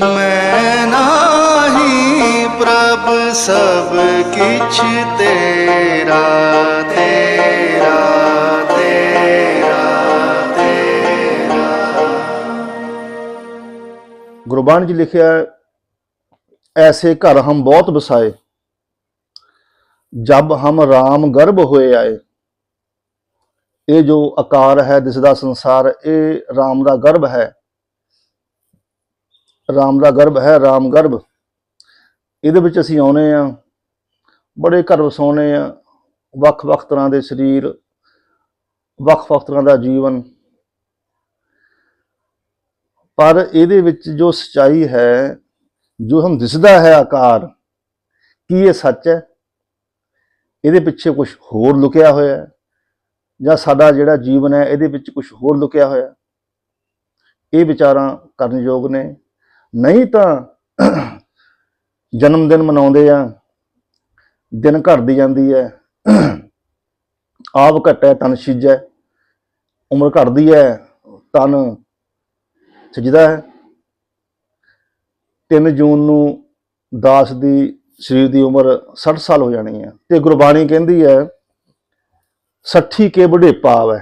ਮੈਂ ਨਾਹੀ ਪ੍ਰਭ ਸਭ ਕਿਛ ਤੇਰਾ ਤੇਰਾ ਤੇਰਾ ਤੇਰਾ। ਗੁਰਬਾਣੀ 'ਚ ਲਿਖਿਆ ਐਸੇ ਘਰ ਹਮ ਬਹੁਤ ਵਸਾਏ, ਜਬ ਹਮ ਰਾਮ ਗਰਭ ਹੋਏ ਆਏ। ਇਹ ਜੋ ਆਕਾਰ ਹੈ, ਦਿਸਦਾ ਸੰਸਾਰ, ਇਹ ਰਾਮ ਦਾ ਗਰਭ ਹੈ। ਰਾਮ ਦਾ ਗਰਭ ਹੈ, ਰਾਮ ਗਰਭ। ਇਹਦੇ ਵਿੱਚ ਅਸੀਂ ਆਉਨੇ ਆ, ਬੜੇ ਘਰ ਵਸਾਉਨੇ ਆ, ਵੱਖ-ਵੱਖ ਤਰ੍ਹਾਂ ਦੇ ਸਰੀਰ, ਵੱਖ-ਵੱਖ ਤਰ੍ਹਾਂ ਦਾ ਜੀਵਨ। ਪਰ ਇਹਦੇ ਵਿੱਚ ਜੋ ਸਚਾਈ ਹੈ, ਜੋ ਹਮ ਦਿਸਦਾ ਹੈ ਆਕਾਰ, ਕੀ ਇਹ ਸੱਚ ਹੈ? ਇਹਦੇ ਪਿੱਛੇ ਕੁਝ ਹੋਰ ਲੁਕਿਆ ਹੋਇਆ ਹੈ, ਜਾਂ ਸਾਡਾ ਜਿਹੜਾ ਜੀਵਨ ਹੈ, ਇਹਦੇ ਵਿੱਚ ਕੁਝ ਹੋਰ ਲੁਕਿਆ ਹੋਇਆ ਇਹ ਵਿਚਾਰਾਂ ਕਰਨਯੋਗ ਨੇ। ਨਹੀਂ ਤਾਂ ਜਨਮ ਦਿਨ ਮਨਾਉਂਦੇ ਆ, ਦਿਨ ਘਟਦੀ ਜਾਂਦੀ ਹੈ। ਆਪ ਘਟੈ, ਤਨ ਸਿਜੈ ਉਮਰ ਘਟਦੀ ਹੈ, ਤਨ ਸਜਦਾ ਹੈ। 3 ਜੂਨ ਨੂੰ ਦਾਸ ਦੀ, ਸਰੀਰ ਦੀ ਉਮਰ 60 ਸਾਲ ਹੋ ਜਾਣੀ ਹੈ। ਤੇ ਗੁਰਬਾਣੀ ਕਹਿੰਦੀ ਹੈ 60 ਕੇ ਬੁਢੇਪਾ ਆਵੇ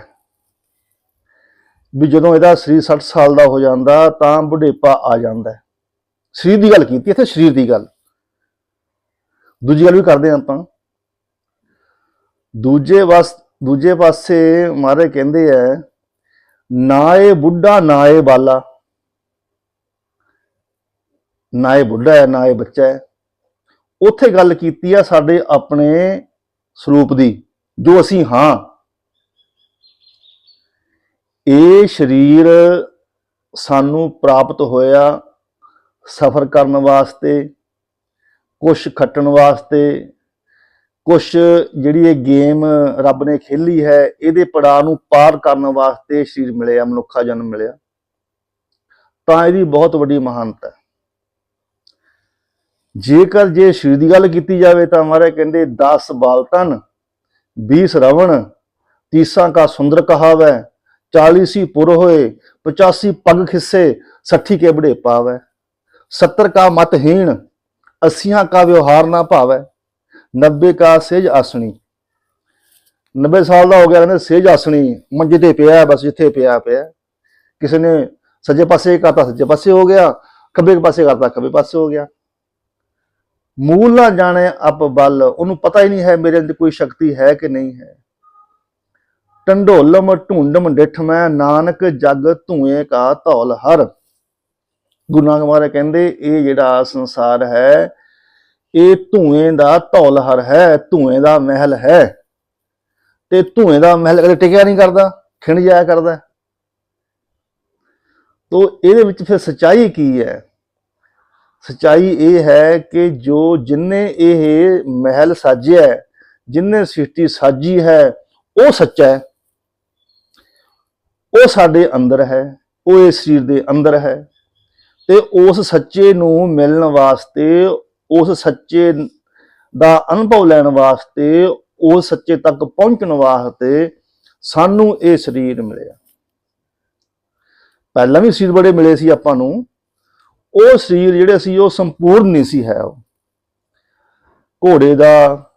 ਵੀ ਜਦੋਂ ਇਹਦਾ ਸਰੀਰ 60 ਸਾਲ ਦਾ ਹੋ ਜਾਂਦਾ ਤਾਂ ਬੁਢੇਪਾ ਆ ਜਾਂਦਾ ਸਰੀਰ ਦੀ ਗੱਲ ਕੀਤੀ, ਇੱਥੇ ਸਰੀਰ ਦੀ ਗੱਲ। ਦੂਜੀ ਗੱਲ ਵੀ ਕਰਦੇ ਹਾਂ ਆਪਾਂ। ਦੂਜੇ ਵਸ, ਦੂਜੇ ਪਾਸੇ ਮਾਰੇ ਕਹਿੰਦੇ ਆ ਨਾ ਇਹ ਬੁੱਢਾ ਨਾ ਇਹ ਬਾਲਾ। ਨਾ ਇਹ ਬੁੱਢਾ ਹੈ ਨਾ ਇਹ ਬੱਚਾ ਹੈ। ਉੱਥੇ ਗੱਲ ਕੀਤੀ ਆ ਸਾਡੇ ਆਪਣੇ ਸਰੂਪ ਦੀ, ਜੋ ਅਸੀਂ ਹਾਂ। ਇਹ ਸਰੀਰ ਸਾਨੂੰ ਪ੍ਰਾਪਤ ਹੋਇਆ ਸਫ਼ਰ ਕਰਨ ਵਾਸਤੇ, ਕੁਛ ਖੱਟਣ ਵਾਸਤੇ, ਕੁਛ ਜਿਹੜੀ ਇਹ ਗੇਮ ਰੱਬ ਨੇ ਖੇਲੀ ਹੈ, ਇਹਦੇ ਪੜਾਅ ਨੂੰ ਪਾਰ ਕਰਨ ਵਾਸਤੇ ਸਰੀਰ ਮਿਲਿਆ, ਮਨੁੱਖਾ ਜਨਮ ਮਿਲਿਆ। ਤਾਂ ਇਹਦੀ ਬਹੁਤ ਵੱਡੀ ਮਹਾਨਤਾ ਹੈ। ਜੇਕਰ ਜੇ ਸਰੀਰ ਦੀ ਗੱਲ ਕੀਤੀ ਜਾਵੇ ਤਾਂ ਮਹਾਰਾਜ ਕਹਿੰਦੇ 10 ਬਾਲਤਨ 20 ਰਵਣ 30 ਕਾ ਸੁੰਦਰ ਕਹਾਵੈ 40 ਸੀ ਪੁਰ ਹੋਏ 85 ਪੱਗ ਖਿੱਸੇ 60 ਕੇ ਬੜੇ ਪਾਵੈ। 70 ਕਾ ਮਤਹੀਣ 80 ਕਾ ਵਿਵਹਾਰ ਨਾ ਭਾਵੈ। 90 ਕਾ ਸੇਜ ਆਸਣੀ। 90 ਸਾਲ ਦਾ ਹੋ ਗਿਆ ਕਹਿੰਦੇ ਸੇਜ ਆਸਣੀ, ਮੰਜੇ ਤੇ ਪਿਆ, ਬਸ ਜਿੱਥੇ ਪਿਆ ਪਿਆ। ਕਿਸੇ ਨੇ ਸੱਜੇ ਪਾਸੇ ਕਰਤਾ, ਸੱਜੇ ਪਾਸੇ ਹੋ ਗਿਆ। ਖੱਬੇ ਪਾਸੇ ਕਰਤਾ, ਖੱਬੇ ਪਾਸੇ ਹੋ ਗਿਆ। ਮੂਲ ਨਾ ਜਾਣੇ ਅਪ ਬਲ, ਉਹਨੂੰ ਪਤਾ ਹੀ ਨਹੀਂ ਹੈ ਮੇਰੇ ਅੰਦਰ ਕੋਈ ਸ਼ਕਤੀ ਹੈ ਕਿ ਨਹੀਂ ਹੈ। ਟੰਡੋਲਮ ਢੂੰਡਮ ਡਿਠ ਮੈਂ ਨਾਨਕ ਜਗ ਧੂਏ ਕਾ ਧੌਲ ਹਰ। ਗੁਰੂ ਨਾਨਕ ਮਹਾਰਾਜ ਕਹਿੰਦੇ ਇਹ ਜਿਹੜਾ ਸੰਸਾਰ ਹੈ ਇਹ ਧੂਏ ਦਾ ਧੌਲ ਹਰ ਹੈ ਧੂਏ ਦਾ ਮਹਿਲ ਹੈ। ਤੇ ਧੂਏ ਦਾ ਮਹਿਲ ਕਦੇ ਟਿਕਿਆ ਨਹੀਂ ਕਰਦਾ ਖਿੰਡ ਜਾਇਆ ਕਰਦਾ। ਤੋ ਇਹਦੇ ਵਿੱਚ ਫਿਰ ਸਚਾਈ ਕੀ ਹੈ? ਸਚਾਈ ਇਹ ਹੈ ਕਿ ਜੋ ਜਿਨਨੇ ਇਹ ਮਹਿਲ ਸਾਜਿਆ ਹੈ, ਜਿਨਨੇ ਸ੍ਰਿਸ਼ਟੀ ਸਾਜੀ ਹੈ ਉਹ ਸੱਚਾ ਹੈ। ਉਹ ਸਾਡੇ ਅੰਦਰ ਹੈ, ਉਹ ਇਸ ਸਰੀਰ ਦੇ ਅੰਦਰ ਹੈ ਤੇ ਉਸ ਸੱਚੇ ਨੂੰ ਮਿਲਣ ਵਾਸਤੇ, ਉਸ ਸੱਚੇ ਦਾ ਅਨੁਭਵ ਲੈਣ ਵਾਸਤੇ, ਉਸ ਸੱਚੇ ਤੱਕ ਪਹੁੰਚਣ ਵਾਸਤੇ ਸਾਨੂੰ ਇਹ ਸਰੀਰ ਮਿਲਿਆ। ਪਹਿਲਾਂ ਵੀ ਸਰੀਰ ਬੜੇ ਮਿਲੇ ਸੀ ਆਪਾਂ ਨੂੰ, ਉਹ ਸਰੀਰ ਜਿਹੜੇ ਸੀ ਉਹ ਸੰਪੂਰਨ ਨਹੀਂ ਸੀ ਹੈ ਉਹ। ਘੋੜੇ ਦਾ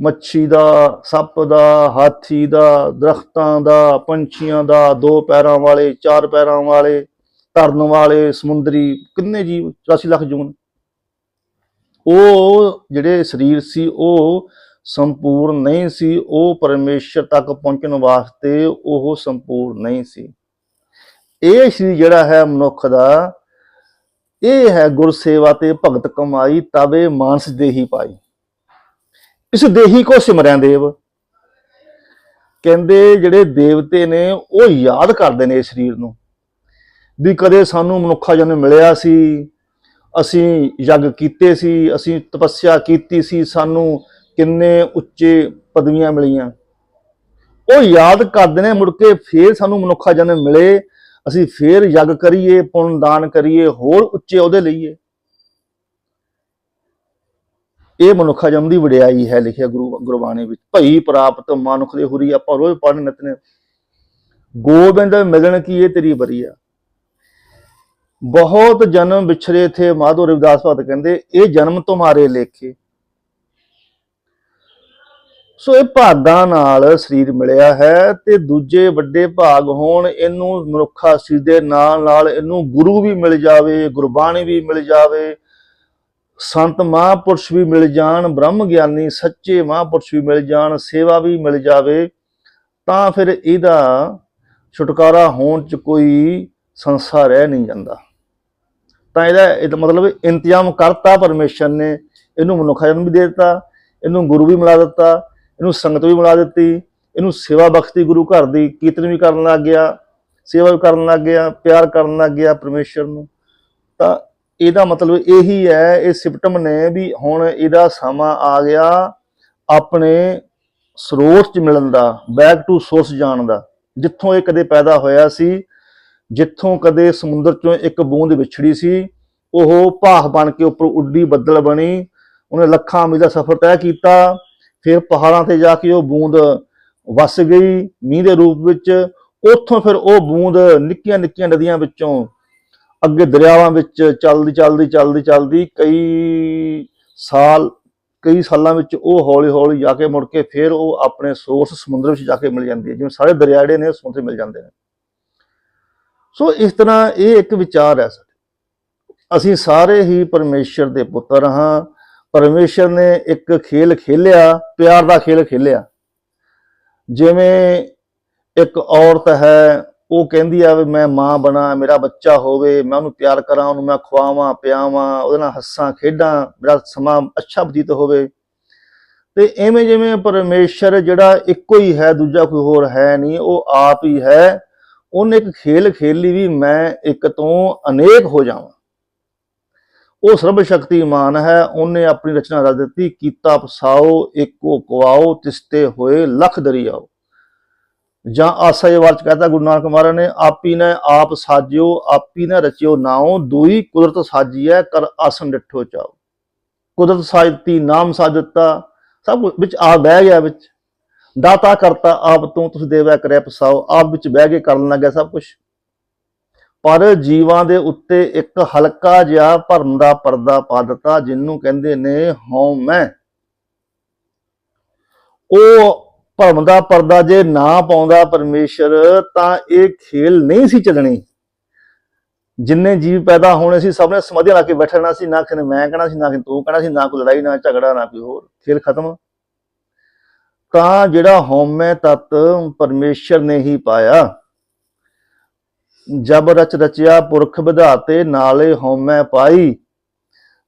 ਮੱਛੀ ਦਾ, ਸੱਪ ਦਾ, ਹਾਥੀ ਦਾ, ਦਰਖਤਾਂ ਦਾ, ਪੰਛੀਆਂ ਦਾ, ਦੋ ਪੈਰਾਂ ਵਾਲੇ, ਚਾਰ ਪੈਰਾਂ ਵਾਲੇ ਤਰਨ ਵਾਲੇ, ਸਮੁੰਦਰੀ, ਕਿੰਨੇ ਜੀਵ 84 ਲੱਖ ਜੂਨ। ਉਹ ਜਿਹੜੇ ਸਰੀਰ ਸੀ, ਉਹ ਸੰਪੂਰਨ ਨਹੀਂ ਸੀ, ਉਹ ਪਰਮੇਸ਼ਰ ਤੱਕ ਪਹੁੰਚਣ ਵਾਸਤੇ ਉਹ ਸੰਪੂਰਨ ਨਹੀਂ ਸੀ। ਇਹ ਸਰੀਰ ਜਿਹੜਾ ਹੈ ਮਨੁੱਖ ਦਾ, ਇਹ ਹੈ ਗੁਰ ਸੇਵਾ ਤੇ ਭਗਤ ਕਮਾਈ, ਤਵੇ, ਮਾਨਸ ਦੇਹੀ ਪਾਈ। ਇਸ ਦੇਹੀ ਕੋ ਸਿਮਰਿਆ ਦੇਵ। ਕਹਿੰਦੇ ਜਿਹੜੇ ਦੇਵਤੇ ਨੇ, ਉਹ ਯਾਦ ਕਰਦੇ ਨੇ ਇਸ ਸਰੀਰ ਨੂੰ। ਵੀ ਕਦੇ ਸਾਨੂੰ ਮਨੁੱਖਾ ਜਨਮ ਮਿਲਿਆ ਸੀ, ਅਸੀਂ ਯੱਗ ਕੀਤੇ ਸੀ, ਅਸੀਂ ਤਪੱਸਿਆ ਕੀਤੀ ਸੀ, ਸਾਨੂੰ ਕਿੰਨੇ ਉੱਚੇ ਪਦਵੀਆਂ ਮਿਲੀਆਂ। ਉਹ ਯਾਦ ਕਰਦੇ ਨੇ, ਮੁੜ ਕੇ ਫੇਰ ਸਾਨੂੰ ਮਨੁੱਖਾ ਜਨਮ ਮਿਲੇ, ਅਸੀਂ ਫੇਰ ਯੱਗ ਕਰੀਏ, ਪੁੰਨ ਦਾਨ ਕਰੀਏ, ਹੋਰ ਉੱਚੇ ਉਹਦੇ ਲਈਏ। ਇਹ ਮਨੁੱਖਾ ਜਨਮ ਦੀ ਵਡਿਆਈ ਹੈ, ਲਿਖਿਆ ਗੁਰੂ ਗੁਰਬਾਣੀ ਵਿੱਚ। ਭਈ ਪ੍ਰਾਪਤ ਮਨੁੱਖ ਦੇ ਹੁਰੀ ਆਪਾਂ ਰੋਜ਼ ਪੜ੍ਹਨ ਨਿਤਨੇ ਗੋਬਿੰਦ ਮਿਲਣ ਕੀ ਇਹ ਤੇਰੀ ਬਰੀਆ ਬਹੁਤ ਜਨਮ ਵਿਛਰੇ ਥੇ ਮਾਧੋ ਰਵਿਦਾਸ ਭਗਤ ਕਹਿੰਦੇ, ਇਹ ਜਨਮ ਤੁਮਾਰੇ ਲੇਖੇ। ਸੋ ਇਹ ਭਾਗਾਂ ਨਾਲ ਸਰੀਰ ਮਿਲਿਆ ਹੈ ਤੇ ਦੂਜੇ ਵੱਡੇ ਭਾਗ ਹੋਣ, ਇਹਨੂੰ ਮਨੁੱਖਾ ਸਰੀਰ ਦੇ ਨਾਲ ਨਾਲ ਇਹਨੂੰ ਗੁਰੂ ਵੀ ਮਿਲ ਜਾਵੇ, ਗੁਰਬਾਣੀ ਵੀ ਮਿਲ ਜਾਵੇ ਸੰਤ ਮਹਾਂਪੁਰਸ਼ ਵੀ ਮਿਲ ਜਾਣ, ਬ੍ਰਹਮ ਗਿਆਨੀ ਸੱਚੇ ਮਹਾਂਪੁਰਸ਼ ਵੀ ਮਿਲ ਜਾਣ, ਸੇਵਾ ਵੀ ਮਿਲ ਜਾਵੇ, ਤਾਂ ਫਿਰ ਇਹਦਾ ਛੁਟਕਾਰਾ ਹੋਣ ਚ ਕੋਈ ਸੰਸਾ ਰਹਿ ਨਹੀਂ ਜਾਂਦਾ। ਤਾਂ ਇਹਦਾ ਇਹਦਾ ਮਤਲਬ ਇੰਤਜ਼ਾਮ ਕਰਤਾ ਪਰਮੇਸ਼ਰ ਨੇ, ਇਹਨੂੰ ਮਨੁੱਖਾ ਜਨਮ ਵੀ ਦੇ ਦਿੱਤਾ, ਇਹਨੂੰ ਗੁਰੂ ਵੀ ਮਿਲਾ ਦਿੱਤਾ, ਇਹਨੂੰ ਸੰਗਤ ਵੀ ਮਿਲਾ ਦਿੱਤੀ, ਇਹਨੂੰ ਸੇਵਾ ਬਖਸ਼ਤੀ ਗੁਰੂ ਘਰ ਦੀ, ਕੀਰਤਨ ਵੀ ਕਰਨ ਲੱਗ ਗਿਆ, ਸੇਵਾ ਵੀ ਕਰਨ ਲੱਗ ਗਿਆ, ਪਿਆਰ ਕਰਨ ਲੱਗ ਗਿਆ ਪਰਮੇਸ਼ਰ ਨੂੰ। ਤਾਂ ਇਹਦਾ ਮਤਲਬ ਇਹੀ ਹੈ, ਇਹ ਸਿਪਟਮ ਨੇ ਵੀ ਹੁਣ ਇਹਦਾ ਸਮਾਂ ਆ ਗਿਆ ਆਪਣੇ ਸਰੋਤ ਚ ਮਿਲਣ ਦਾ ਬੈਕ ਟੂ ਸੋਰਸ ਜਾਣ ਦਾ। ਜਿੱਥੋਂ ਇਹ ਕਦੇ ਪੈਦਾ ਹੋਇਆ ਸੀ, ਜਿੱਥੋਂ ਕਦੇ ਸਮੁੰਦਰ ਚੋਂ ਇੱਕ ਬੂੰਦ ਵਿਛੜੀ ਸੀ, ਉਹ ਭਾਹ ਬਣ ਕੇ ਉੱਪਰ ਉੱਡੀ ਬੱਦਲ ਬਣੀ, ਉਹਨੇ ਲੱਖਾਂ ਮੀਲ ਦਾ ਸਫ਼ਰ ਤੈਅ ਕੀਤਾ, ਫਿਰ ਪਹਾੜਾਂ ਤੇ ਜਾ ਕੇ ਉਹ ਬੂੰਦ ਵਸ ਗਈ, ਮੀਂਹ ਦੇ ਰੂਪ ਵਿੱਚ, ਉੱਥੋਂ ਫਿਰ ਉਹ ਬੂੰਦ ਨਿੱਕੀਆਂ ਨਿੱਕੀਆਂ ਨਦੀਆਂ ਵਿੱਚੋਂ ਅੱਗੇ ਦਰਿਆਵਾਂ ਵਿੱਚ ਚੱਲਦੀ ਚੱਲਦੀ ਚੱਲਦੀ ਚੱਲਦੀ ਕਈ ਸਾਲ, ਕਈ ਸਾਲਾਂ ਵਿੱਚ ਉਹ ਹੌਲੀ ਹੌਲੀ ਜਾ ਕੇ ਮੁੜ ਕੇ ਫਿਰ ਉਹ ਆਪਣੇ ਸੋਰਸ ਸਮੁੰਦਰ ਵਿੱਚ ਜਾ ਕੇ ਮਿਲ ਜਾਂਦੀ ਹੈ। ਜਿਵੇਂ ਸਾਰੇ ਦਰਿਆ ਜਿਹੜੇ ਨੇ ਉਹ ਸਮੁੰਦਰ ਮਿਲ ਜਾਂਦੇ ਨੇ। ਸੋ ਇਸ ਤਰ੍ਹਾਂ ਇਹ ਇੱਕ ਵਿਚਾਰ ਹੈ ਸਾਡਾ। ਅਸੀਂ ਸਾਰੇ ਹੀ ਪਰਮੇਸ਼ਰ ਦੇ ਪੁੱਤਰ ਹਾਂ। ਪਰਮੇਸ਼ਰ ਨੇ ਇੱਕ ਖੇਲ ਖੇਲਿਆ, ਪਿਆਰ ਦਾ ਖੇਲ ਖੇਲਿਆ। ਜਿਵੇਂ ਇੱਕ ਔਰਤ ਹੈ ਉਹ ਕਹਿੰਦੀ ਆ ਵੀ ਮੈਂ ਮਾਂ ਬਣਾ, ਮੇਰਾ ਬੱਚਾ ਹੋਵੇ, ਮੈਂ ਉਹਨੂੰ ਪਿਆਰ ਕਰਾਂ, ਉਹਨੂੰ ਮੈਂ ਖਵਾਵਾਂ, ਪਿਆਵਾਂ, ਉਹਦੇ ਨਾਲ ਹੱਸਾਂ, ਖੇਡਾਂ, ਮੇਰਾ ਸਮਾਂ ਅੱਛਾ ਬਤੀਤ ਹੋਵੇ। ਤੇ ਐਵੇਂ ਜਿਵੇਂ ਪਰਮੇਸ਼ਰ ਜਿਹੜਾ ਇੱਕੋ ਹੀ ਹੈ, ਦੂਜਾ ਕੋਈ ਹੋਰ ਹੈ ਨਹੀਂ, ਉਹ ਆਪ ਹੀ ਹੈ। ਉਹਨੇ ਇੱਕ ਖੇਲ ਖੇਲੀ ਵੀ ਮੈਂ ਇੱਕ ਤੋਂ ਅਨੇਕ ਹੋ ਜਾਵਾਂ। ਉਹ ਸਰਬ ਸ਼ਕਤੀਮਾਨ ਹੈ, ਉਹਨੇ ਆਪਣੀ ਰਚਨਾ ਰਚ ਦਿੱਤੀ, ਕੀਤਾ ਪਸਾਓ, ਏਕੋ ਕਵਾਓ, ਤਿਸਤੇ ਹੋਏ, ਲਖ ਦਰਿਆਓ। ਜਾਂ ਆਸਾ ਇਹ ਵਾਰਚ ਕਹਤਾ ਗੁਰੂ ਨਾਨਕ ਮਹਾਰਾਜ ਨੇ, ਆਪੀ ਨੇ ਆਪ ਸਾਜਿਓ, ਆਪੀ ਨੇ ਰਚਿਓ ਨਾਉ, ਦੂਈ ਕੁਦਰਤ ਸਾਜੀਐ ਕਰ ਆਸਨ ਡਿਠੋ ਚਾਓ ਕੁਦਰਤ ਸਾਜਤੀ, ਨਾਮ ਸਾਜਤਾ ਸਭ ਵਿੱਚ ਆ ਬਹਿ ਗਿਆ ਵਿੱਚ। ਦਾਤਾ ਕਰਤਾ ਆਪ ਤੋਂ, ਤੁਸੀਂ ਦੇਵੈ ਕਰਿਆ ਪਸਾਓ ਆਪ ਵਿੱਚ ਬਹਿ ਕੇ ਕਰਨ ਲੱਗਿਆ ਸਭ ਕੁਝ ਪਰ ਜੀਵਾਂ ਦੇ ਉੱਤੇ ਇੱਕ ਹਲਕਾ ਜਿਹਾ ਭਰਮ ਦਾ ਪਰਦਾ ਪਾ ਦਿੱਤਾ ਜਿਹਨੂੰ ਕਹਿੰਦੇ ਨੇ ਹਉ ਮੈਂ। ਉਹ ਭਰਮ ਦਾ ਪਰਦਾ ਜੇ ਨਾ ਪਾਉਂਦਾ ਪਰਮੇਸ਼ਰ, ਤਾਂ ਇਹ ਖੇਲ ਨਹੀਂ ਸੀ ਚੱਲਣੀ। ਜਿੰਨੇ ਜੀਵ ਪੈਦਾ ਹੋਣੇ ਸੀ, ਸਭ ਨੇ ਸਮਾਧੀਆਂ ਲਾ ਕੇ ਬੈਠਣਾ ਸੀ, ਨਾ ਕਿਸੇ ਮੈਂ ਕਹਿਣਾ ਸੀ, ਨਾ ਕਿਸੇ ਤੂੰ ਕਹਿਣਾ ਸੀ, ਨਾ ਕੋਈ ਲੜਾਈ, ਨਾ ਝਗੜਾ, ਨਾ ਕੋਈ ਹੋਰ। ਖੇਲ ਖਤਮ। ਤਾਂ ਜਿਹੜਾ ਹਉਮੈ ਤਤ ਪਰਮੇਸ਼ਰ ਨੇ ਹੀ ਪਾਇਆ। ਜਬ ਰਚ ਰਚਿਆ ਪੁਰਖ ਵਿਧਾਤੇ, ਨਾਲੇ ਹਉਮੈ ਪਾਈ।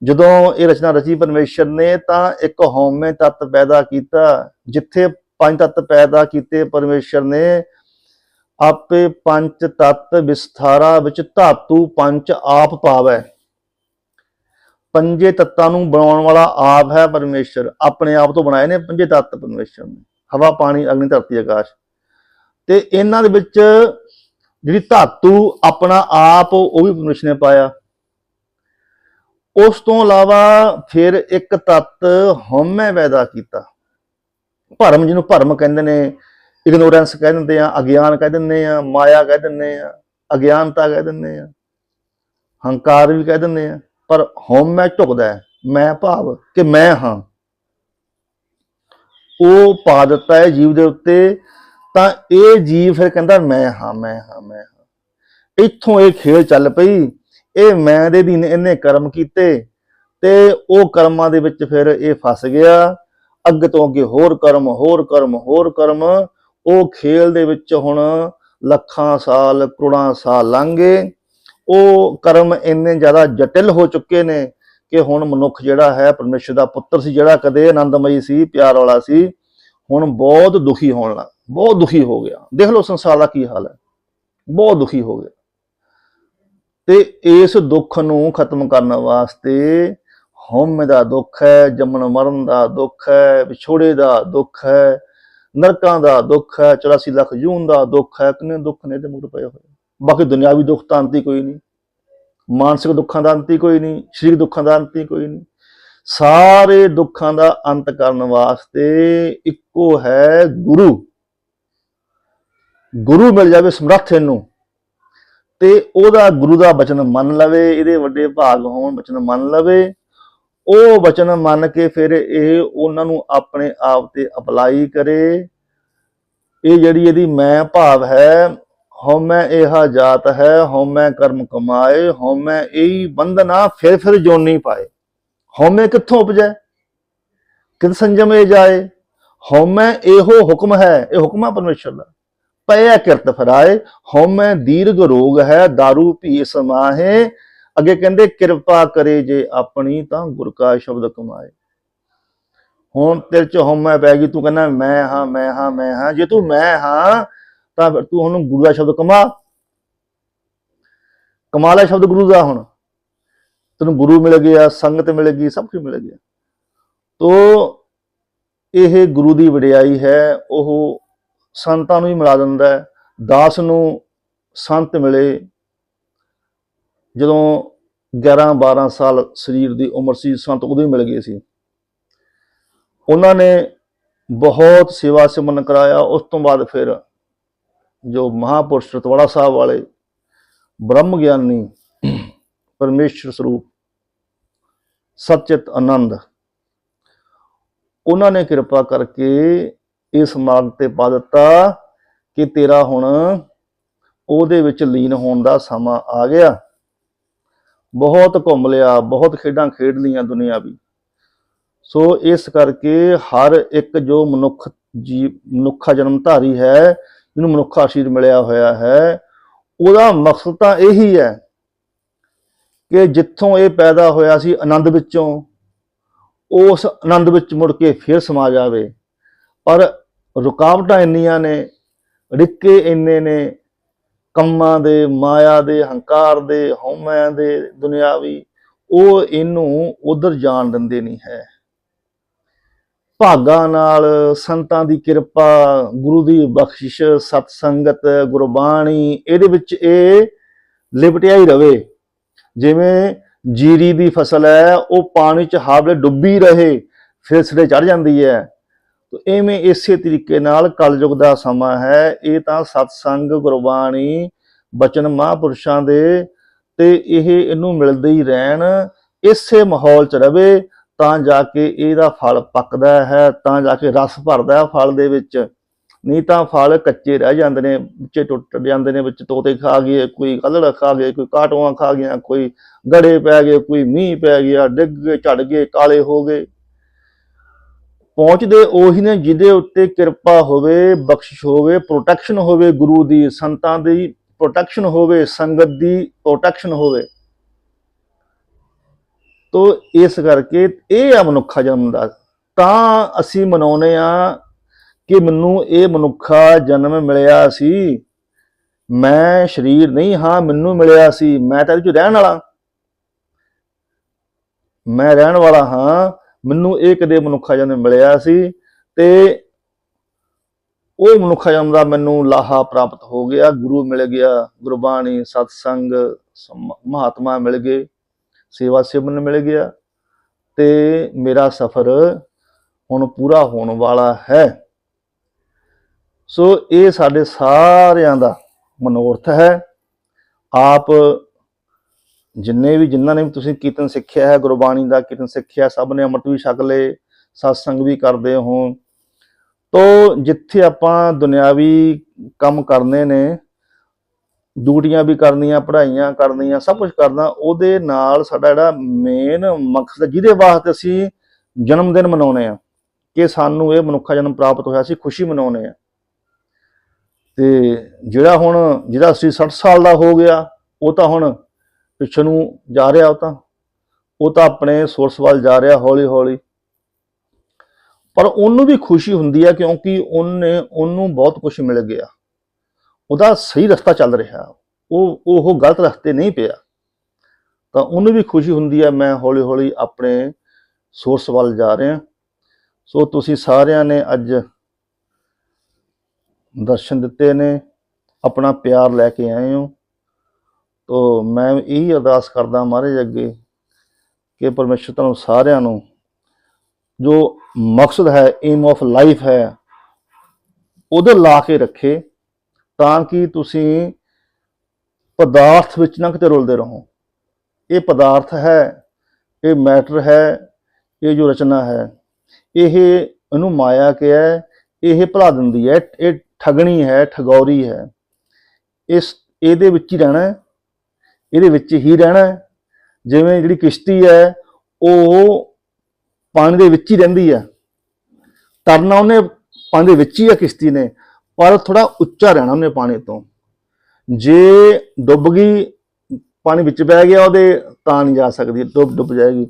ਜਦੋਂ ਇਹ ਰਚਨਾ ਰਚੀ ਪਰਮੇਸ਼ਰ ਨੇ, ਤਾਂ ਇੱਕ ਹਉਮੈ ਤਤ ਪੈਦਾ ਕੀਤਾ, ਜਿੱਥੇ ਪੰਜ ਤਤ ਪੈਦਾ ਕੀਤੇ ਪਰਮੇਸ਼ਰ ਨੇ, ਆਪੇ ਪੰਜ ਤਤ ਵਿਸਥਾਰਾ ਵਿੱਚ ਧਾਤੂ ਪੰਜ ਆਪ ਪਾਵੈ। ਪੰਜੇ ਤੱਤਾਂ ਨੂੰ ਬਣਾਉਣ ਵਾਲਾ ਆਪ ਹੈ ਪਰਮੇਸ਼ਰ, ਆਪਣੇ ਆਪ ਤੋਂ ਬਣਾਏ ਨੇ ਪੰਜੇ ਤੱਤ ਪਰਮੇਸ਼ਰ ਨੇ। ਹਵਾ, ਪਾਣੀ, ਅਗਨੀ, ਧਰਤੀ, ਆਕਾਸ਼। ਤੇ ਇਹਨਾਂ ਦੇ ਵਿੱਚ ਜਿਹੜੀ ਧਾਤੂ ਆਪਣਾ ਆਪ, ਉਹ ਵੀ ਪਰਮੇਸ਼ਰ ਨੇ ਪਾਇਆ। ਉਸ ਤੋਂ ਇਲਾਵਾ ਫਿਰ ਇੱਕ ਤੱਤ ਹਉਮੈ ਪੈਦਾ ਕੀਤਾ। ਭਰਮ ਜਿਹਨੂੰ ਭਰਮ ਕਹਿੰਦੇ ਨੇ ਇਗਨੋਰੈਂਸ ਕਹਿ ਦਿੰਦੇ ਆ, ਅਗਿਆਨ ਕਹਿ ਦਿੰਦੇ ਆ, ਮਾਇਆ ਕਹਿ ਦਿੰਦੇ ਆ, ਅਗਿਆਨਤਾ ਕਹਿ ਦਿੰਦੇ ਆ, ਹੰਕਾਰ ਵੀ ਕਹਿ ਦਿੰਦੇ ਆ, ਪਰ ਹਉਮੈ ਝੁਕਦਾ ਹੈ, ਮੈਂ ਭਾਵ ਕਿ ਮੈਂ ਹਾਂ। ਉਹ ਪਾ ਦਿੱਤਾ ਹੈ ਜੀਵ ਦੇ ਉੱਤੇ, ਤਾਂ ਇਹ ਜੀਵ ਫਿਰ ਕਹਿੰਦਾ, ਮੈਂ ਹਾਂ ਮੈਂ ਹਾਂ ਮੈਂ ਹਾਂ। ਇੱਥੋਂ ਇਹ ਖੇਡ ਚੱਲ ਪਈ, ਇਹ ਮੈਂ ਦੇ ਦਿਨ ਇਹਨੇ ਕਰਮ ਕੀਤੇ, ਤੇ ਉਹ ਕਰਮਾਂ ਦੇ ਵਿੱਚ ਫਿਰ ਇਹ ਫਸ ਗਿਆ। ਅੱਗੇ ਤੋਂ ਅੱਗੇ ਹੋਰ ਕਰਮ ਹੋਰ ਕਰਮ ਹੋਰ ਕਰਮ। ਉਹ ਖੇਲ ਦੇ ਵਿੱਚ ਹੁਣ ਲੱਖਾਂ ਸਾਲ, ਕਰੋੜਾਂ ਸਾਲ ਲੰਘ ਗਏ। ਉਹ ਕਰਮ ਇੰਨੇ ਜ਼ਿਆਦਾ ਜਟਿਲ ਹੋ ਚੁੱਕੇ ਨੇ ਕਿ ਹੁਣ ਮਨੁੱਖ ਜਿਹੜਾ ਹੈ, ਪਰਮੇਸ਼ਰ ਦਾ ਪੁੱਤਰ ਸੀ, ਜਿਹੜਾ ਕਦੇ ਆਨੰਦਮਈ ਸੀ, ਪਿਆਰ ਵਾਲਾ ਸੀ, ਹੁਣ ਬਹੁਤ ਦੁਖੀ ਹੋਣ ਲੱਗ, ਬਹੁਤ ਦੁਖੀ ਹੋ ਗਿਆ। ਦੇਖ ਲਓ ਸੰਸਾਰ ਦਾ ਕੀ ਹਾਲ ਹੈ। ਬਹੁਤ ਦੁਖੀ ਹੋ ਗਿਆ। ਤੇ ਇਸ ਦੁੱਖ ਨੂੰ ਖਤਮ ਕਰਨ ਵਾਸਤੇ ਹਉਮੈ ਦਾ ਦੁੱਖ ਹੈ, ਜੰਮਣ ਮਰਨ ਦਾ ਦੁੱਖ ਹੈ, ਵਿਛੋੜੇ ਦਾ ਦੁੱਖ ਹੈ, ਨਰਕਾਂ ਦਾ ਦੁੱਖ ਹੈ 84 ਲੱਖ ਜੂਨ ਦਾ ਦੁੱਖ ਹੈ, ਕਿੰਨੇ ਦੁੱਖ ਨੇ ਤੇ ਮੁੜ ਪਏ ਹੋਏ। ਬਾਕੀ ਦੁਨਿਆਵੀ ਦੁੱਖ ਤਾਂ ਅੰਤੀ ਕੋਈ ਨਹੀਂ। ਮਾਨਸਿਕ ਦੁੱਖਾਂ ਦਾ ਅੰਤੀ ਕੋਈ ਨਹੀਂ, ਸਰੀਰਕ ਦੁੱਖਾਂ ਦਾ ਅੰਤੀ ਕੋਈ ਨਹੀਂ। ਸਾਰੇ ਦੁੱਖਾਂ ਦਾ ਅੰਤ ਕਰਨ ਵਾਸਤੇ ਇੱਕੋ ਹੈ ਗੁਰੂ। ਗੁਰੂ ਮਿਲ ਜਾਵੇ ਸਮਰੱਥ ਇਹਨੂੰ, ਤੇ ਉਹਦਾ ਗੁਰੂ ਦਾ ਬਚਨ ਮੰਨ ਲਵੇ, ਇਹਦੇ ਵੱਡੇ ਭਾਗ ਹੋਣ, ਬਚਨ ਮੰਨ ਲਵੇ ਉਹ ਵਚਨ ਮੰਨ ਕੇ ਫਿਰ ਇਹ ਉਹਨਾਂ ਨੂੰ ਆਪਣੇ ਆਪ ਤੇ ਅਪਲਾਈ ਕਰੇ। ਇਹ ਜਿਹੜੀ ਇਹਦੀ ਮੈਂ ਭਾਵ ਹੈ ਹਉਮੈ ਇਹਾ ਜਾਤ ਹੈ ਹਉਮੈ ਕਰਮ ਕਮਾਏ ਹਉਮੈ ਇਹੀ ਬੰਧਨਾ ਫਿਰ ਫਿਰ ਜੋਨੀ ਪਾਏ। ਹਉਮੈ ਕਿੱਥੋਂ ਉਪਜੈ? ਕਿਤ ਸੰਜਮੇ ਜਾਏ? ਹਉਮੈ ਇਹੋ ਹੁਕਮ ਹੈ, ਇਹ ਹੁਕਮ ਹੈ ਪਰਮੇਸ਼ਰ ਦਾ। ਪਿਆ ਕਿਰਤ ਫਰਾਏ ਹਉਮੈ ਦੀਰਘ ਰੋਗ ਹੈ दारू ਪੀ ਸਮਾਹੇ ਅੱਗੇ ਕਹਿੰਦੇ, ਕਿਰਪਾ ਕਰੇ ਜੇ ਆਪਣੀ ਤਾਂ ਗੁਰ ਕਾ ਸ਼ਬਦ ਕਮਾਏ। ਹੁਣ ਤੇਰੇ ਚ ਹਉਮੈ ਪੈ ਗਈ, ਤੂੰ ਕਹਿੰਦਾ, ਮੈਂ ਹਾਂ ਮੈਂ ਹਾਂ ਮੈਂ ਹਾਂ। ਜੇ ਤੂੰ ਮੈਂ ਹਾਂ, ਤਾਂ ਫਿਰ ਤੂੰ ਹੁਣ ਗੁਰੂ ਦਾ ਸ਼ਬਦ ਕਮਾ। ਕਮਾ ਲੈ ਸ਼ਬਦ ਗੁਰੂ ਦਾ ਹੁਣ। ਤੈਨੂੰ ਗੁਰੂ ਮਿਲ ਗਿਆ, ਸੰਗਤ ਮਿਲ ਗਈ, ਸਭ ਕੁਝ ਮਿਲ ਗਿਆ। ਤੋ ਇਹ ਗੁਰੂ ਦੀ ਵਡਿਆਈ ਹੈ, ਉਹ ਸੰਤਾਂ ਨੂੰ ਹੀ ਮਿਲਾ ਦਿੰਦਾ ਹੈ। ਦਾਸ ਨੂੰ ਸੰਤ ਮਿਲੇ ਜਦੋਂ 11 12 ਸਾਲ ਸਰੀਰ ਦੀ ਉਮਰ ਸੀ, ਸੰਤ ਉਦੋਂ ਹੀ ਮਿਲ ਗਏ ਸੀ। ਉਹਨਾਂ ਨੇ ਬਹੁਤ ਸੇਵਾ ਸਿਮਰਨ ਕਰਾਇਆ। ਉਸ ਤੋਂ ਬਾਅਦ ਫਿਰ ਜੋ ਮਹਾਪੁਰਸ਼ ਰਤਵਾੜਾ ਸਾਹਿਬ ਵਾਲੇ ਬ੍ਰਹਮ ਗਿਆਨੀ ਪਰਮੇਸ਼ਰ ਸਰੂਪ ਸਚਿਤ ਆਨੰਦ, ਉਹਨਾਂ ਨੇ ਕਿਰਪਾ ਕਰਕੇ ਇਸ ਮਾਰਗ ਤੇ ਪਾ ਦਿੱਤਾ ਕਿ ਤੇਰਾ ਹੁਣ ਉਹਦੇ ਵਿੱਚ ਲੀਨ ਹੋਣ ਦਾ ਸਮਾਂ ਆ ਗਿਆ। ਬਹੁਤ ਘੁੰਮ ਲਿਆ, ਬਹੁਤ ਖੇਡਾਂ ਖੇਡ ਲੀਆਂ ਦੁਨੀਆਵੀ ਸੋ ਇਸ ਕਰਕੇ ਹਰ ਇੱਕ ਜੋ ਮਨੁੱਖ ਜੀ, ਮਨੁੱਖਾ ਜਨਮ ਧਾਰੀ ਹੈ ਜਿਹਨੂੰ ਮਨੁੱਖਾ ਆਸ਼ੀਰ ਮਿਲਿਆ ਹੋਇਆ ਹੈ, ਉਹਦਾ ਮਕਸਦ ਤਾਂ ਇਹੀ ਹੈ ਕਿ ਜਿੱਥੋਂ ਇਹ ਪੈਦਾ ਹੋਇਆ ਸੀ ਆਨੰਦ ਵਿੱਚੋਂ, ਉਸ ਆਨੰਦ ਵਿੱਚ ਮੁੜ ਕੇ ਫੇਰ ਸਮਾ ਜਾਵੇ। ਪਰ ਰੁਕਾਵਟਾਂ ਇੰਨੀਆਂ ਨੇ, ਰਿੱਕੇ ਇੰਨੇ ਨੇ ਕੰਮਾਂ ਦੇ, ਮਾਇਆ ਦੇ, ਹੰਕਾਰ ਦੇ, ਹਉਮੈ ਦੇ ਦੁਨਿਆਵੀ ਉਹ ਇਹਨੂੰ ਉਧਰ ਜਾਣ ਦਿੰਦੇ ਨਹੀਂ ਹੈ। ਭਾਗਾਂ ਨਾਲ ਸੰਤਾਂ ਦੀ ਕਿਰਪਾ, ਗੁਰੂ ਦੀ ਬਖਸ਼ਿਸ਼ ਸਤ ਸੰਗਤ ਗੁਰਬਾਣੀ, ਇਹਦੇ ਵਿੱਚ ਇਹ ਲਿਪਟਿਆ ਹੀ ਰਵੇ। ਜਿਵੇਂ ਜੀਰੀ ਦੀ ਫਸਲ ਹੈ, ਉਹ ਪਾਣੀ 'ਚ ਹਾਵਲੇ ਡੁੱਬੀ ਰਹੇ ਫਿਰ ਸਿਰੇ ਚੜ ਜਾਂਦੀ ਹੈ। ਤੋ ਐਵੇਂ ਇਸੇ ਤਰੀਕੇ ਨਾਲ ਕਲਯੁਗ ਦਾ ਸਮਾਂ ਹੈ, ਇਹ ਤਾਂ ਸਤਸੰਗ, ਗੁਰਬਾਣੀ, ਬਚਨ ਮਹਾਂਪੁਰਸ਼ਾਂ ਦੇ ਤੇ ਇਹ ਇਹਨੂੰ ਮਿਲਦੇ ਹੀ ਰਹਿਣ, ਇਸੇ ਮਾਹੌਲ 'ਚ ਰਵੇ ਤਾਂ ਜਾ ਕੇ ਇਹਦਾ ਫਲ ਪੱਕਦਾ ਹੈ, ਤਾਂ ਜਾ ਕੇ ਰਸ ਭਰਦਾ ਹੈ ਫਲ ਦੇ ਵਿੱਚ। ਨਹੀਂ ਤਾਂ ਫਲ ਕੱਚੇ ਰਹਿ ਜਾਂਦੇ ਨੇ, ਵਿੱਚੇ ਟੁੱਟ ਜਾਂਦੇ ਨੇ, ਵਿੱਚ ਤੋਤੇ ਖਾ ਗਏ, ਕੋਈ ਕਲੜ ਖਾ ਗਏ, ਕੋਈ ਕਾਟੂਆਂ ਖਾ ਗਈਆਂ, ਕੋਈ ਗੜੇ ਪੈ ਗਏ, ਕੋਈ ਮੀਂਹ ਪੈ ਗਿਆ, ਡਿੱਗ ਗਏ, ਝੜ ਗਏ, ਕਾਲੇ ਹੋ ਗਏ। ਪਹੁੰਚਦੇ ਉਹੀ ਨੇ ਜਿਹਦੇ ਉੱਤੇ ਕਿਰਪਾ ਹੋਵੇ, ਬਖਸ਼ਿਸ਼ ਹੋਵੇ ਪ੍ਰੋਟੈਕਸ਼ਨ ਹੋਵੇ ਗੁਰੂ ਦੀ, ਸੰਤਾਂ ਦੀ ਪ੍ਰੋਟੈਕਸ਼ਨ ਹੋਵੇ, ਸੰਗਤ ਦੀ ਪ੍ਰੋਟੈਕਸ਼ਨ ਹੋਵੇ। ਤੋ ਇਸ ਕਰਕੇ ਇਹ ਆ ਮਨੁੱਖਾ ਜਨਮ ਦਾ। ਤਾਂ ਅਸੀਂ ਮਨਾਉਨੇ ਆ ਕਿ ਮੈਨੂੰ ਇਹ ਮਨੁੱਖਾ ਜਨਮ ਮਿਲਿਆ ਸੀ। ਮੈਂ ਸਰੀਰ ਨਹੀਂ, ਹਾਂ, ਮੈਨੂੰ ਮਿਲਿਆ ਸੀ। ਮੈਂ ਤਾਂ ਇਹਦੇ ਚ ਰਹਿਣ ਵਾਲਾ। ਮੈਂ ਰਹਿਣ ਵਾਲਾ ਹਾਂ। ਮੈਨੂੰ ਇਹ ਕਦੇ ਮਨੁੱਖਾ ਜਨਮ ਮਿਲਿਆ ਸੀ ਤੇ ਉਹ ਮਨੁੱਖਾ ਜਨਮ ਦਾ ਮੈਨੂੰ ਲਾਹਾ ਪ੍ਰਾਪਤ ਹੋ ਗਿਆ, ਗੁਰੂ ਮਿਲ ਗਿਆ, ਗੁਰਬਾਣੀ, ਸਤਸੰਗ ਮਹਾਤਮਾ ਮਿਲ ਗਏ, ਸੇਵਾ ਸਿਮਰਨ ਮਿਲ ਗਿਆ ਤੇ ਮੇਰਾ ਸਫ਼ਰ ਹੁਣ ਪੂਰਾ ਹੋਣ ਵਾਲਾ ਹੈ। ਸੋ ਇਹ ਸਾਡੇ ਸਾਰਿਆਂ ਦਾ ਮਨੋਰਥ ਹੈ। ਆਪ ਜਿੰਨੇ ਵੀ ਜਿਨ੍ਹਾਂ ਨੇ ਵੀ ਤੁਸੀਂ ਕੀਰਤਨ ਸਿੱਖਿਆ ਹੈ, ਗੁਰਬਾਣੀ ਦਾ ਕੀਰਤਨ ਸਿੱਖਿਆ, ਸਭ ਨੇ ਅੰਮ੍ਰਿਤ ਵੀ ਛਕ ਲਏ, ਸਤਸੰਗ ਵੀ ਕਰਦੇ ਹੋ ਤੋ ਜਿੱਥੇ ਆਪਾਂ ਦੁਨਿਆਵੀ ਕੰਮ ਕਰਨੇ ਨੇ, ਡਿਊਟੀਆਂ ਵੀ ਕਰਨੀਆਂ, ਪੜ੍ਹਾਈਆਂ ਕਰਨੀਆਂ, ਸਭ ਕੁਝ ਕਰਨਾ, ਉਹਦੇ ਨਾਲ ਸਾਡਾ ਜਿਹੜਾ ਮੇਨ ਮਕਸਦ, ਜਿਹਦੇ ਵਾਸਤੇ ਅਸੀਂ ਜਨਮ ਦਿਨ ਮਨਾਉਨੇ ਆ ਕਿ ਸਾਨੂੰ ਇਹ ਮਨੁੱਖਾ ਜਨਮ ਪ੍ਰਾਪਤ ਹੋਇਆ ਸੀ ਖੁਸ਼ੀ ਮਨਾਉਨੇ ਆ ਤੇ ਜਿਹੜਾ ਹੁਣ, ਜਿਹੜਾ ਅਸੀਂ 60 ਸਾਲ ਦਾ ਹੋ ਗਿਆ, ਉਹ ਤਾਂ ਹੁਣ ਪਿੱਛੇ ਨੂੰ ਜਾ ਰਿਹਾ ਉਹ ਤਾਂ। ਉਹ ਤਾਂ ਆਪਣੇ ਸੋਰਸ ਵੱਲ ਜਾ ਰਿਹਾ ਹੌਲੀ ਹੌਲੀ ਪਰ ਉਹਨੂੰ ਵੀ ਖੁਸ਼ੀ ਹੁੰਦੀ ਹੈ ਕਿਉਂਕਿ ਉਹਨੇ, ਉਹਨੂੰ ਬਹੁਤ ਕੁਝ ਮਿਲ ਗਿਆ। ਉਹਦਾ ਸਹੀ ਰਸਤਾ ਚੱਲ ਰਿਹਾ। ਉਹ ਉਹ ਗਲਤ ਰਸਤੇ ਨਹੀਂ ਪਿਆ। ਤਾਂ ਉਹਨੂੰ ਵੀ ਖੁਸ਼ੀ ਹੁੰਦੀ ਹੈ ਮੈਂ ਹੌਲੀ ਹੌਲੀ ਆਪਣੇ ਸੋਰਸ ਵੱਲ ਜਾ ਰਿਹਾ। ਸੋ ਤੁਸੀਂ ਸਾਰਿਆਂ ਨੇ ਅੱਜ ਦਰਸ਼ਨ ਦਿੱਤੇ ਨੇ। ਆਪਣਾ ਪਿਆਰ ਲੈ ਕੇ ਆਏ ਹੋ। ਤੋ ਮੈਂ ਇਹੀ ਅਰਦਾਸ ਕਰਦਾ ਮਹਾਰਾਜ ਅੱਗੇ ਕਿ ਪਰਮੇਸ਼ਰ ਤੁਹਾਨੂੰ ਸਾਰਿਆਂ ਨੂੰ ਜੋ ਮਕਸਦ ਹੈ ਏਮ ਆਫ ਲਾਈਫ ਹੈ ਉਹਦੇ ਲਾ ਕੇ ਰੱਖੇ ਤਾਂ ਕਿ ਤੁਸੀਂ ਪਦਾਰਥ ਵਿੱਚ ਨਾ ਕਿਤੇ ਰੁਲਦੇ ਰਹੋ। ਇਹ ਪਦਾਰਥ ਹੈ ਇਹ ਮੈਟਰ ਹੈ ਇਹ ਜੋ ਰਚਨਾ ਹੈ ਇਹ ਇਹਨੂੰ ਮਾਇਆ ਕਿਹਾ ਹੈ, ਇਹ ਭਲਾ ਦਿੰਦੀ ਹੈ ਇਹ ਠਗਣੀ ਹੈ ਠਗੌਰੀ ਹੈ। ਇਸ ਇਹਦੇ ਵਿੱਚ ਹੀ ਰਹਿਣਾ ਇਹਦੇ ਵਿੱਚ ਹੀ ਰਹਿਣਾ ਹੈ। ਜਿਵੇਂ ਜਿਹੜੀ ਕਿਸ਼ਤੀ ਹੈ, ਉਹ ਪਾਣੀ ਦੇ ਵਿੱਚ ਹੀ ਰਹਿੰਦੀ ਹੈ। ਤਰਨਾ ਉਹਨੇ ਪਾਣੀ ਦੇ ਵਿੱਚ ਹੀ ਹੈ ਕਿਸ਼ਤੀ ਨੇ, ਪਰ ਥੋੜਾ ਉੱਚਾ ਰਹਿਣਾ ਉਹਨੇ ਪਾਣੀ ਤੋਂ। ਜੇ ਡੁੱਬ ਗਈ, ਪਾਣੀ ਵਿੱਚ ਪੈ ਗਿਆ ਉਹਦੇ, ਤਾਂ ਨਹੀਂ ਜਾ ਸਕਦੀ, ਡੁੱਬ ਡੁੱਬ ਜਾਏਗੀ।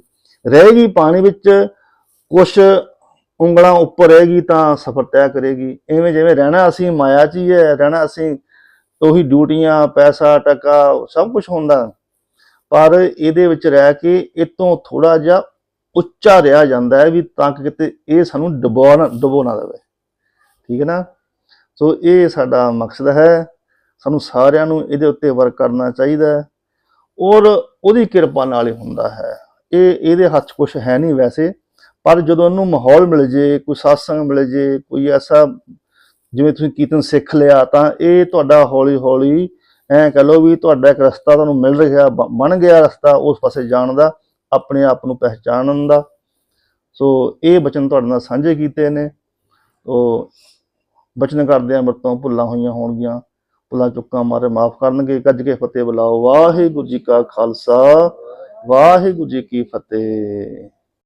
ਰਹੇਗੀ ਪਾਣੀ ਵਿੱਚ, ਕੁਛ ਉਂਗਲਾਂ ਉੱਪਰ ਰਹੇਗੀ ਤਾਂ ਸਫ਼ਰ ਤੈਅ ਕਰੇਗੀ। ਐਵੇਂ ਜਿਵੇਂ ਰਹਿਣਾ ਅਸੀਂ, ਮਾਇਆ 'ਚ ਹੀ ਹੈ, ਰਹਿਣਾ ਅਸੀਂ ਉਹੀ ਡਿਊਟੀਆਂ, ਪੈਸਾ, ਟਕਾ, ਸਭ ਕੁਝ ਹੁੰਦਾ। ਪਰ ਇਹਦੇ ਵਿੱਚ ਰਹਿ ਕੇ ਇਹ ਤੋਂ ਥੋੜਾ ਜਿਹਾ ਉੱਚਾ ਰਿਹਾ ਜਾਂਦਾ ਹੈ ਵੀ ਤਾਂ ਕਿ ਕਿਤੇ ਇਹ ਸਾਨੂੰ ਡੁਬੋ ਨਾ ਡੁਬੋ ਨਾ ਦੇਵੇ। ਠੀਕ ਹੈ ਨਾ? ਸੋ ਇਹ ਸਾਡਾ ਮਕਸਦ ਹੈ। ਸਾਨੂੰ ਸਾਰਿਆਂ ਨੂੰ ਇਹਦੇ ਉੱਤੇ ਵਰਕ ਕਰਨਾ ਚਾਹੀਦਾ ਹੈ ਔਰ ਉਹਦੀ ਕਿਰਪਾ ਨਾਲ ਹੀ ਹੁੰਦਾ ਹੈ। ਇਹ, ਇਹਦੇ ਹੱਥ ਕੁਝ ਹੈ ਨਹੀਂ ਵੈਸੇ, ਪਰ ਜਦੋਂ ਉਹਨੂੰ ਮਾਹੌਲ ਮਿਲ ਜੇ, ਕੋਈ satsang ਮਿਲ ਜੇ, ਕੋਈ ਐਸਾ ਜਿਵੇਂ ਤੁਸੀਂ ਕੀਰਤਨ ਸਿੱਖ ਲਿਆ ਤਾਂ ਇਹ ਤੁਹਾਡਾ ਹੌਲੀ ਹੌਲੀ ਐਂ ਕਹ ਲਓ ਵੀ ਤੁਹਾਡਾ ਇੱਕ ਰਸਤਾ ਤੁਹਾਨੂੰ ਮਿਲ ਰਿਹਾ, ਬ- ਬਣ ਗਿਆ ਰਸਤਾ ਉਸ ਪਾਸੇ ਜਾਣ ਦਾ, ਆਪਣੇ ਆਪ ਨੂੰ ਪਹਿਚਾਣਨ ਦਾ। ਸੋ ਇਹ ਬਚਨ ਤੁਹਾਡੇ ਨਾਲ ਸਾਂਝੇ ਕੀਤੇ ਨੇ। ਉਹ ਬਚਨ ਕਰਦੇ ਆ ਤੋਂ ਭੁੱਲਾਂ ਹੋਈਆਂ ਹੋਣਗੀਆਂ, ਭੁੱਲਾਂ ਚੁੱਕਾਂ ਮਾਰੇ ਮਾਫ ਕਰਨਗੇ। ਗੱਜ ਕੇ ਫਤਿਹ ਬੁਲਾਓ। ਵਾਹਿਗੁਰੂ ਜੀ ਕਾ ਖਾਲਸਾ, ਵਾਹਿਗੁਰੂ ਜੀ ਕੀ ਫਤਿਹ।